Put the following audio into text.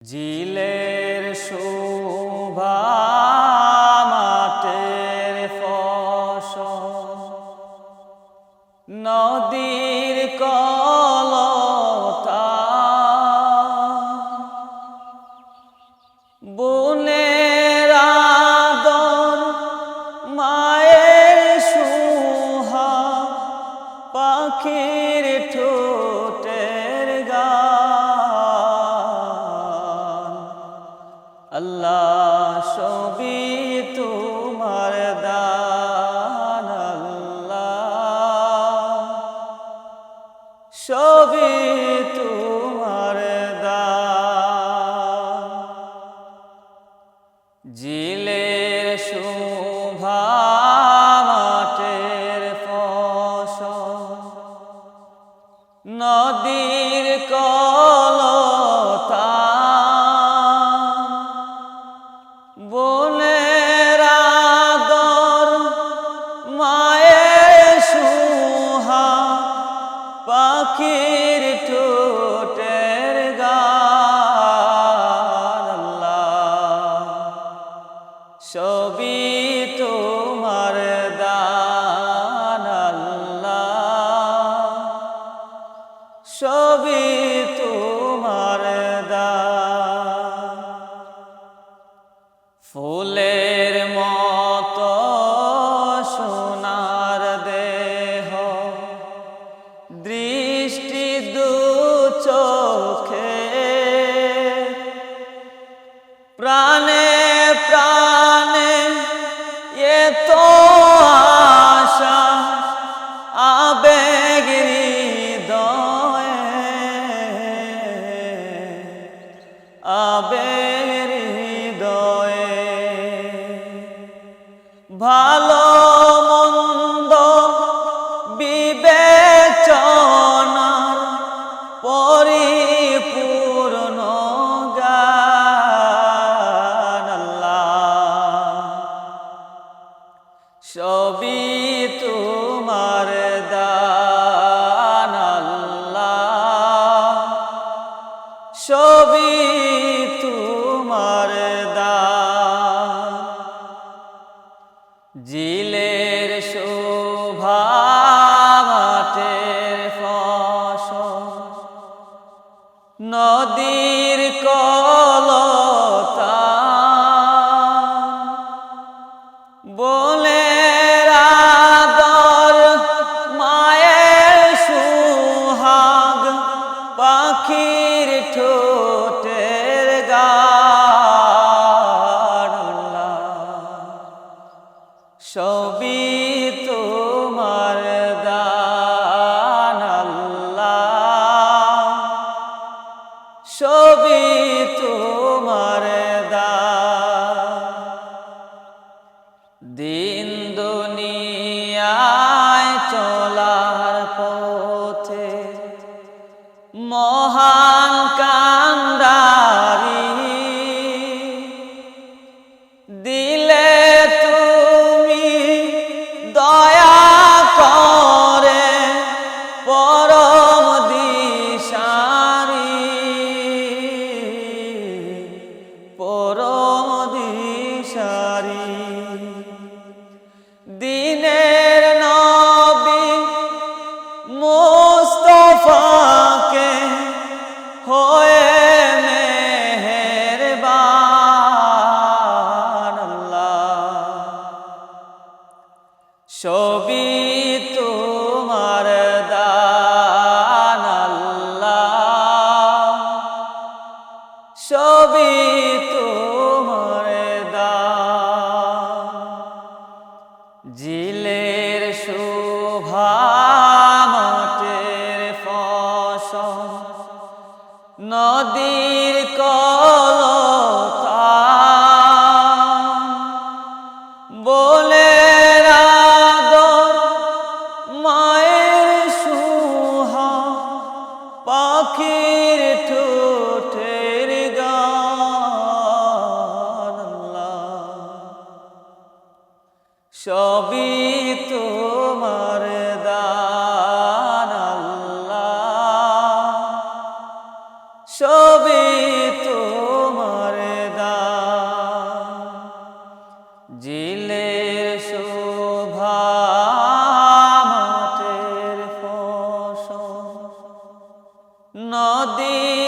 জিলের শোভা মাটের ফসল নদীর কলতা বনের আদর মায়ের সুহা পাখি আল্লাহ সবি তোমার দান আল্লাহ সবি তুমি বল প্রাণে প্রাণে এ তো আশা আবেগরি দয়ে আবেগরি দয়ে ভালো সবই তোমার দা জিলের দিনের জিলে তোমার দান আল্লাহ। সবই তোমার দান। শোভা মাঠের নদী